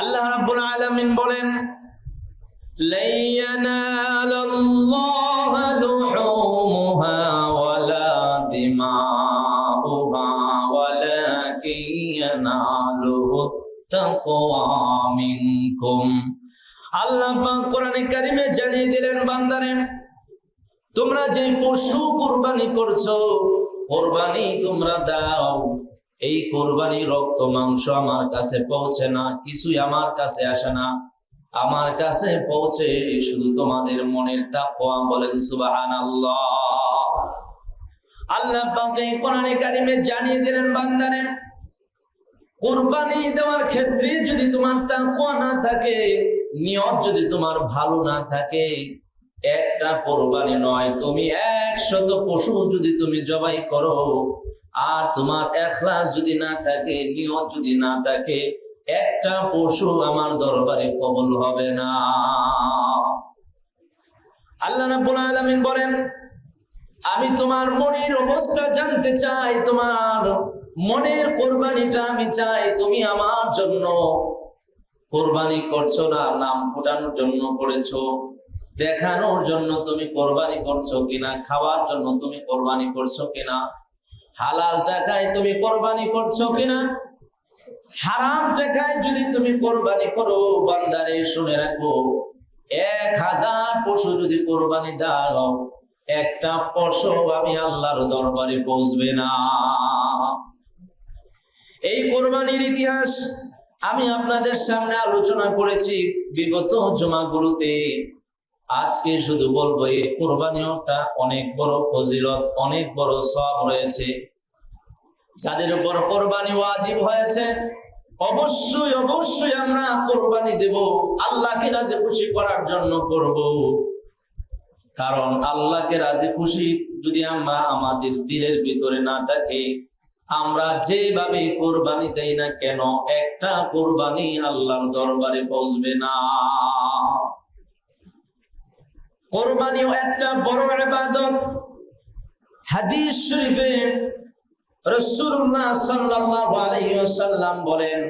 আল্লাহ রাব্বুল আলামিন বলেন আল্লাহ কোরআনে কারিমে জানিয়ে দিলেন, বান্দারে, তোমরা যে পশু কোরবানি করছ, কোরবানি তোমরা দাও। এই কোরবানি রক্ত, মাংস আমার কাছে পৌঁছে না, কিছুই আমার কাছে আসে না। আমার কাছে পৌঁছে শুধু তোমাদের মনের তাকওয়া বলেন কোরবানি দেওয়ার ক্ষেত্রে যদি তোমার থাকে, নিয়ত যদি তোমার ভালো না থাকে, একটা কোরবানি নয়, তুমি একশত পশু যদি তুমি জবাই করো আর তোমার এখলাস যদি না থাকে, নিয়ত যদি না থাকে, একটা পশু আমার দরবারে কবল হবে না। আল্লাহ রাব্বুল আলামিন বলেন, আমি তোমার মনের অবস্থা জানতে চাই, তোমার মনের কোরবানিটা আমি চাই, তুমি আমার জন্য কোরবানি করছ না, নাম ফোটানোর জন্য করেছ, দেখানোর জন্য তুমি কোরবানি করছ কিনা, খাওয়ার জন্য তুমি কোরবানি করছ কিনা হালাল টাকায় তুমি কোরবানি করছ কিনা? হারাম টাকায় যদি তুমি কোরবানি করো, বান্দারে শুনে রাখো, এক হাজার পশু যদি কোরবানি দাও, একটা পশু আমি আল্লাহর দরবারে পৌঁছবে না। এই কোরবানির ইতিহাস আমি আপনাদের সামনে আলোচনা করেছি, বিগত জমাগুলোতে। আজকে শুধু বলব, এই কোরবানিটা অনেক বড় ফজিলত, অনেক বড় সব রয়েছে। যাদের উপর কোরবানি ওয়াজিব হয়েছে, অবশ্যই অবশ্যই আমরা কোরবানি দেব, আল্লাহকে রাজি খুশি করার জন্য করব। কারণ আল্লাহকে রাজি খুশি যদি আমরা আমাদের দিলের ভিতরে না থাকে, আমরা যেভাবে কোরবানি দেই না কেন, একটা কোরবানি আল্লাহর দরবারে পৌঁছবে না। কোরবানিও একটা বড় ইবাদত। হাদিস শরীফে বলেন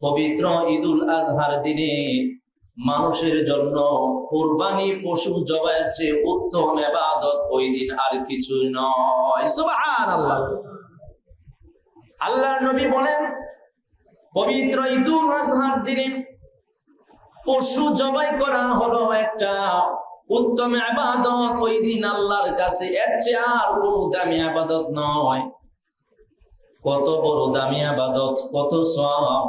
পবিত্র ঈদুল আজহার দিনে মানুষের জন্য কুরবানি পশু জবাইয়ের চেয়ে উত্তম ইবাদত ওই দিন আর কিছু নয়। আল্লাহর নবী বলেন, পবিত্র ঈদুল আজহার দিনে পশু জবাই করা হলো একটা উত্তম আবাদত। ওই দিন আল্লাহর কাছে এর চেয়ে আর কোন দামি আবাদত নয়। কত বড় দামি আবাদত, কত সব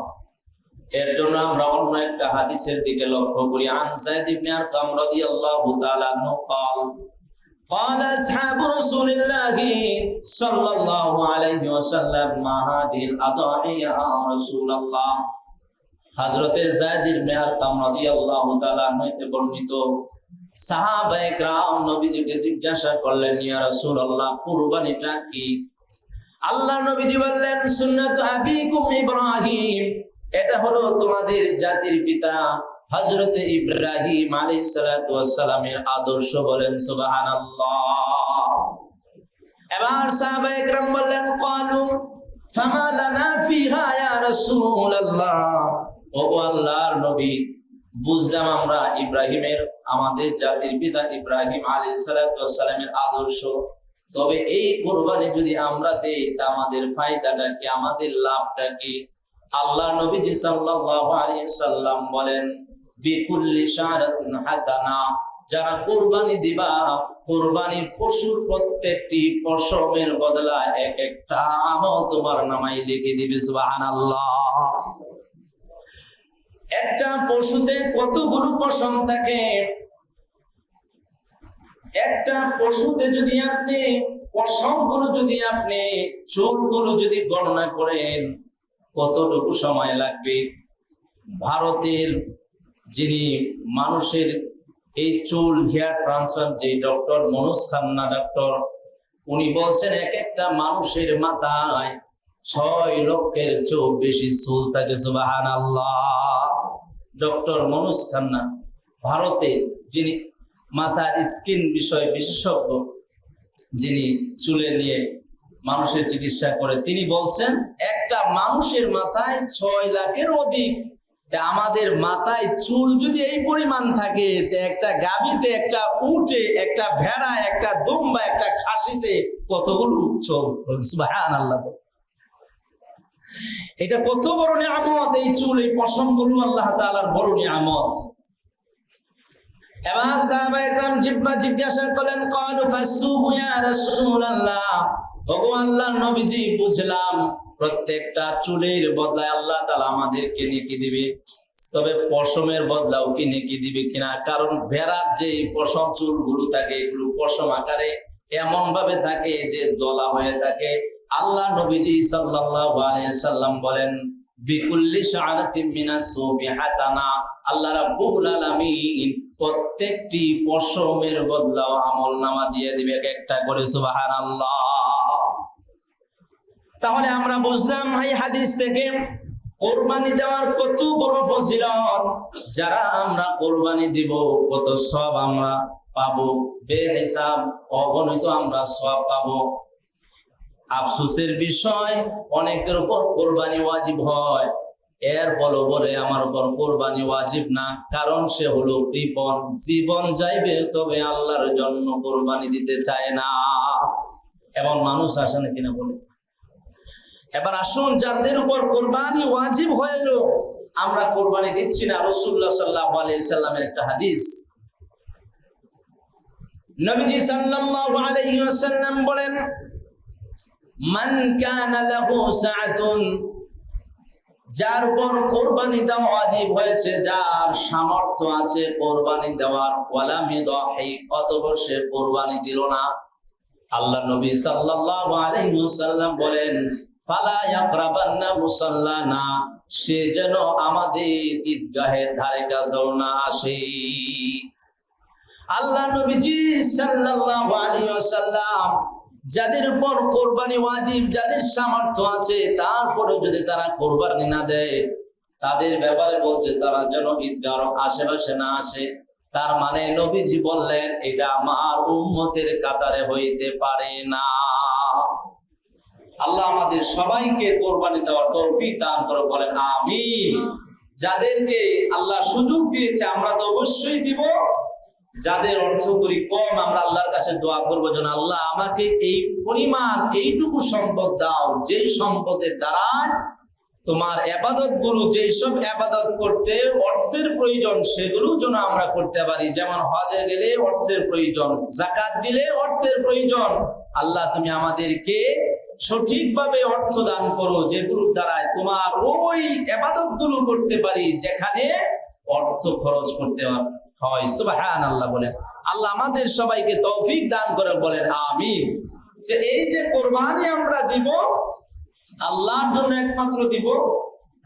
এর জন্য আমরা অন্য একটা হাদিসের দিকে লক্ষ্য করি। আন সাইদ ইবনে আরকাম রাদিয়াল্লাহু তাআলা আনহু قال قال أصحاب رسول الله صلى الله عليه وسلم ما هذه الأضاحي يا رسول الله হযরতে যায়েদ ইবনে আরকাম রাদিয়াল্লাহু তাআলা হইতে বর্ণিত সাহাবায়ে کرام নবীজিকে জিজ্ঞাসা করলেন ইয়া রাসূলুল্লাহ কুরবানিটা কি আল্লাহ নবীজি বললেন সুন্নাত আবিকুম ইব্রাহিম এটা হলো তোমাদের জাতির পিতা হজরত ইব্রাহিম আলী সালামের আদর্শ বলেন সুবাহান এবার সাহাবা বললেন কালু আল্লাহর নবী ইব্রাহিমের, আমাদের জাতির পিতা ইব্রাহিম আদর্শ। তবে এই যদি আমরা তা আমাদের ফায়দাটা কি, আমাদের লাভটা কি? আল্লাহ নবীজি সাল্লাম বলেন যারা কোরবানি দিবা কোরবানির পশুর প্রত্যেকটি পশমের বদলা এক একটা আমল তোমার নামাই লিখে দিবে একটা পশুতে কতগুলো পশম থাকে? একটা পশুতে যদি আপনি পশমগুলো যদি আপনি চুলগুলো যদি গণনা করেন, কতটুকু সময় লাগবে? ভারতের যিনি মানুষের এই চুল হেয়ার ট্রান্সফার যে ডক্টর মনোজ খান্না ডক্টর উনি বলছেন এক একটা মানুষের মাথায় ছয় লক্ষের চোখ বেশি চুল থাকে সুবাহান ডক্টর মনোজ খান্না, ভারতে যিনি মাথার স্কিন বিষয় বিশেষজ্ঞ, যিনি চুলে নিয়ে মানুষের চিকিৎসা করে, তিনি বলছেন, একটা মানুষের মাথায় ছয় লাখের অধিক আমাদের মাথায় চুল যদি এই পরিমাণ থাকে একটা গাবিতে একটা উটে, একটা ভেড়া একটা দুম্বা একটা খাসিতে কতগুলো চোখ আল্লাহ এটা কত বড় নিয়ামত, এই চুল, এই পশমগুলো আল্লাহ তাআলার বড় নিয়ামত। এবার সাহাবা একরাম জিব্বা জিজ্ঞাসা করলেন ক্বালু ফাসুহু ইয়া ওগো আল্লাহর নবীজি বুঝলাম প্রত্যেকটা চুলের বদলায় আল্লাহ তাআলা আমাদেরকে নেকি দিবে। তবে পশমের বদলাও কি নেকি দিবে কিনা? কারণ ভেড়ার যে পশম চুলগুলো থাকে, এগুলো পশম আকারে এমন ভাবে থাকে যে দলা হয়ে থাকে। আল্লাহ নবীজি সাল্লাম বলেন আল্লাহ প্রত্যেকটি পশমের বদলাও আমল নামা দিয়ে দিবে এক একটা করে, সুবহানাল্লাহ। তাহলে আমরা বুঝলাম এই হাদিস থেকে কোরবানি দেওয়ার কত বড় ফজিলত। যারা আমরা কোরবানি দিব, কত সব আমরা পাবো, বেহিসাব অগণিত আমরা সব পাবো। আফসোসের বিষয়, অনেকের উপর কোরবানি ওয়াজিব হয়। এর বলো বলে আমার উপর কোরবানি ওয়াজিব না, কারণ সে হলো কৃপন জীবন যাইবে, তবে আল্লাহর জন্য কোরবানি দিতে চায় না। এমন মানুষ আসে না কিনা বলে? এবার আসুন, যাদের উপর কোরবানি ওয়াজিব গেল আমরা কোরবানি দিচ্ছি না। রসুল্লাহ সাল্লাহ আলাইহি সাল্লামের একটা হাদিস। নবীজি সাল্লাল্লাহু আলাইহি ওয়াসাল্লাম বলেন, মান কানা লাহু সাআতুন যার উপর কোরবানি দেওয়া ওয়াজিব হয়েছে, যার সামর্থ্য আছে কোরবানি দেওয়ার। ওয়ালাম ইদাহি অতঃপর সে কোরবানি দিল না। আল্লাহ নবী সাল্লাল্লাহু আলাইহি ওয়াসাল্লাম বলেন মুসাল্লানা, সে যেন আমাদের ঈদগাহের ধারে কাছেও না আসে। আল্লাহ নবীজি সাল্লাল্লাহু আলাইহি ওয়াসাল্লাম যাদের উপর কোরবানি ওয়াজিব, যাদের সামর্থ্য আছে, তারপরে যদি তারা কোরবানি না দেয়, তাদের ব্যাপারে বলছে তারা যেন ঈদগাহ আশেপাশে না আসে। তার মানে নবীজি বললেন, এটা আমার উম্মতের কাতারে হইতে পারে না। আল্লাহ আমাদের সবাইকে কোরবানি দেওয়ার তৌফিক দান করে বলেন আমিন। যাদেরকে আল্লাহ সুযোগ দিয়েছে, আমরা তো অবশ্যই দিব। যাদের অর্থ করি কম, আমরা আল্লাহর কাছে দোয়া করব, যেন আল্লাহ আমাকে এই পরিমাণ, এইটুকু সম্পদ দাও, যেই সম্পদের দ্বারা তোমার আবাদতগুলো যেসব আবাদত করতে অর্থের প্রয়োজন সেগুলো যেন আমরা করতে পারি। যেমন হজে গেলে অর্থের প্রয়োজন জাকাত দিলে অর্থের প্রয়োজন। আল্লাহ, তুমি আমাদেরকে সঠিকভাবে অর্থ দান করো যেগুলোর দ্বারায় তোমার ওই আবাদতগুলো করতে পারি, যেখানে অর্থ খরচ করতে হয়। সুবাহান আল্লাহ বলেন। আল্লাহ আমাদের সবাইকে তৌফিক দান করে বলেন আমিন। যে এই যে কোরবানি আমরা দিব, আল্লাহর জন্য একমাত্র দিব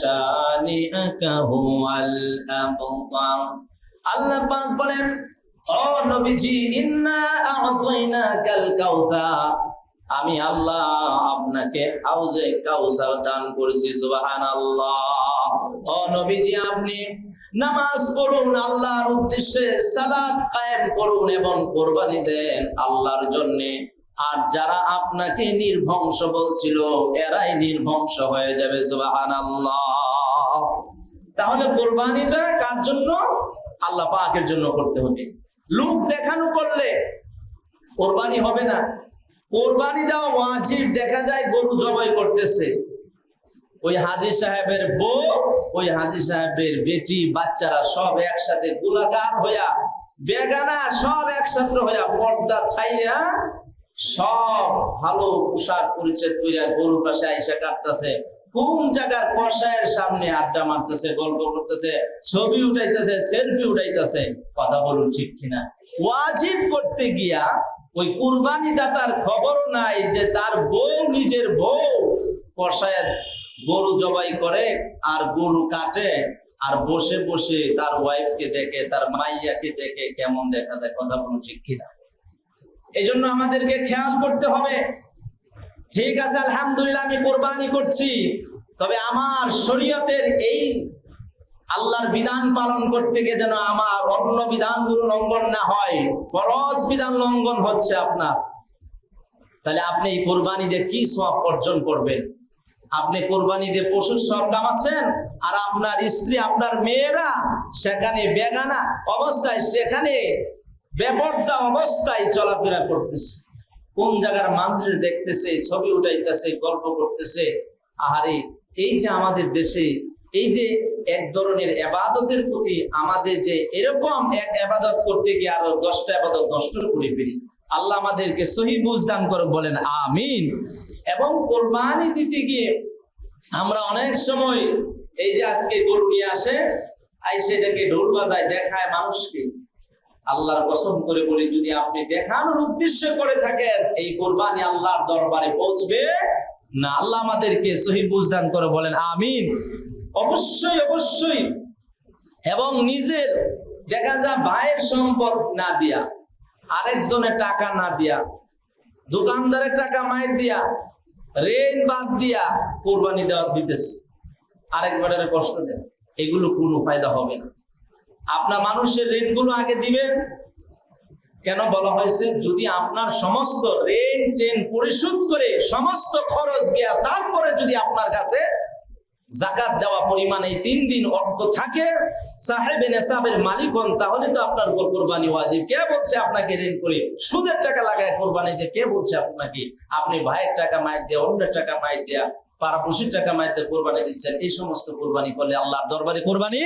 শানিআকা হুয়াল আবতার আল্লাহ পাক বলেন, ও নবীজি, ইন্না কাউসার আমি আল্লাহ আপনাকে হাউজে কাউসার দান করেছি, সুবহানাল্লাহ। ও নবীজি, আপনি নামাজ পড়ুন, আল্লাহর উদ্দেশ্যে সালাত কায়েম করুন এবং কোরবানি দেন আল্লাহর জন্য। আর যারা আপনাকে নির্বংশ বলছিল, এরাই নির্বংশ হয়ে যাবে তাহলে কোরবানিটা কার জন্য? আল্লাহ পাকের জন্য করতে হবে। লোক দেখানো করলে কোরবানি হবে না। কোরবানি দেওয়া ওয়াজিব, দেখা যায় গরু জবাই করতেছে। ওই হাজি সাহেবের বউ, ওই হাজি সাহেবের বেটি, বাচ্চারা সব একসাথে গোলাকার হইয়া, বেগানা সব একসাথে হইয়া পর্দা ছাইয়া সব ভালো পোশাক পরিচয় করিয়া গরুর পাশে আইসা কাটতেছে কোন জায়গার কষায়ের সামনে আড্ডা মারতেছে, গল্প করতেছে, ছবি উঠাইতেছে, সেলফি উঠাইতেছে, কথা বলুন ঠিক কিনা? ওয়াজিব করতে গিয়া ওই কুরবানি দাতার খবরও নাই যে তার বউ, নিজের বউ কষায় গরু জবাই করে আর গরু কাটে আর বসে বসে তার ওয়াইফকে দেখে, তার মাইয়াকে দেখে কেমন দেখা যায়, কথা বলুন ঠিক কিনা? এই জন্য আমাদেরকে খেয়াল করতে হবে। ঠিক আছে, আলহামদুলিল্লাহ, আমি কোরবানি করছি। তবে আমার শরীয়তের এই আল্লাহর বিধান পালন করতে গিয়ে যেন আমার অন্য বিধানগুলো লঙ্ঘন না হয়, ফরজ বিধান লঙ্ঘন হচ্ছে আপনার। তাহলে আপনি এই কোরবানি দিয়ে কি সব অর্জন করবেন? আপনি কোরবানি দিয়ে পশুর সব কামাচ্ছেন আর আপনার স্ত্রী, আপনার মেয়েরা সেখানে বেগানা অবস্থায়, সেখানে বেপর্দা অবস্থায় চলাফেরা করতেছে। কোন জায়গার মানুষ দেখতেছে, ছবি উঠাইতেছে, গল্প করতেছে, আহারে, এই যে আমাদের দেশে, এই যে এক ধরনের এবাদতের প্রতি আমাদের যে এরকম এক এবাদত করতে গিয়ে আরও দশটা এবাদত নষ্ট করে ফেলি। আল্লাহ আমাদেরকে সহি বুঝদান করে বলেন আমিন। এবং কোরবানি দিতে গিয়ে আমরা অনেক সময় এই যে আজকে গরু নিয়ে আসে আই সেটাকে ঢোল বাজায় দেখায় মানুষকে। আল্লাহর কসম করে বলি, যদি আপনি দেখানোর উদ্দেশ্য করে থাকেন, এই কোরবানি আল্লাহর দরবারে পৌঁছবে না। আল্লাহ আমাদেরকে সহি বুঝদান করে বলেন, আমিন। অবশ্যই অবশ্যই। এবং নিজের, দেখা যা ভাইয়ের সম্পদ না দিয়া, আরেকজনের টাকা না দিয়া, দোকানদারের টাকা মায়ের দিয়া রেন বাদ দিয়া কোরবানি দেওয়া দিতেছে। আরেকবারের কষ্ট দেন, এগুলো কোনো ফায়দা হবে না। আপনার মানুষের ঋণগুলো আগে দিবেন। কেন বলা হয়েছে? যদি আপনার সমস্ত ঋণ টেন পরিশোধ করে সমস্ত খরচ গিয়া তারপরে যদি আপনার কাছে জাকাত দেওয়া পরিমাণ এই তিন দিন অর্থ থাকে সাহেবে নেশাবের মালিক হন তাহলে তো আপনার উপর কোরবানি ওয়াজিব। কে বলছে আপনাকে ঋণ করে? সুদের টাকা লাগায় কোরবানিতে কে বলছে আপনাকে? আপনি ভাইয়ের টাকা মায়ের দিয়ে, অন্যের টাকা মায়ের দেয়া। পাড়াপড়শির টাকা মায়ের কোরবানি দিচ্ছেন, এই সমস্ত কোরবানি করলে আল্লাহর দরবারে কোরবানি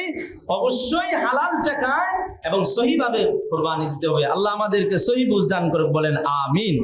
অবশ্যই হালাল টাকায় এবং সহিভাবে কোরবানি দিতে হবে। আল্লাহ আমাদেরকে সহি বুঝদান করে বলেন আমিন।